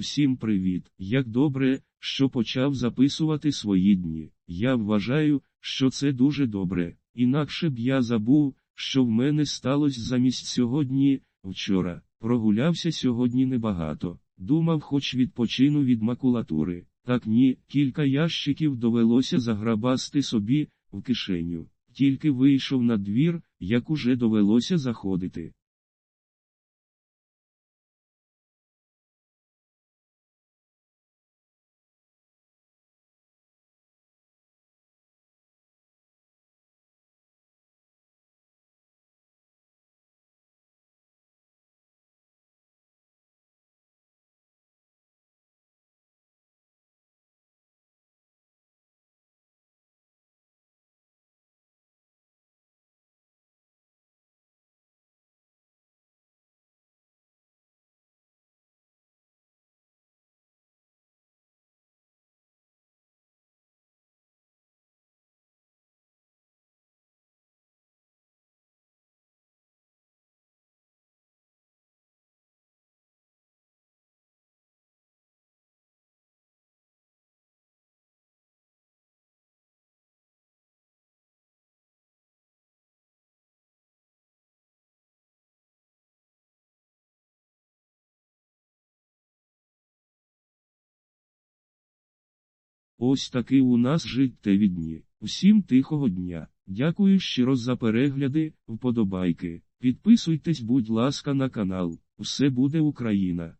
Усім привіт! Як добре, що почав записувати свої дні. Я вважаю, що це дуже добре. Інакше б я забув, що в мене сталося замість сьогодні, вчора. Прогулявся сьогодні небагато. Думав, хоч відпочину від макулатури. Так ні, кілька ящиків довелося заграбасти собі в кишеню. Тільки вийшов на двір, як уже довелося заходити. Ось таки у нас життєві відні. Усім тихого дня. Дякую щиро за перегляди, вподобайки. Підписуйтесь, будь ласка, на канал. Все буде Україна.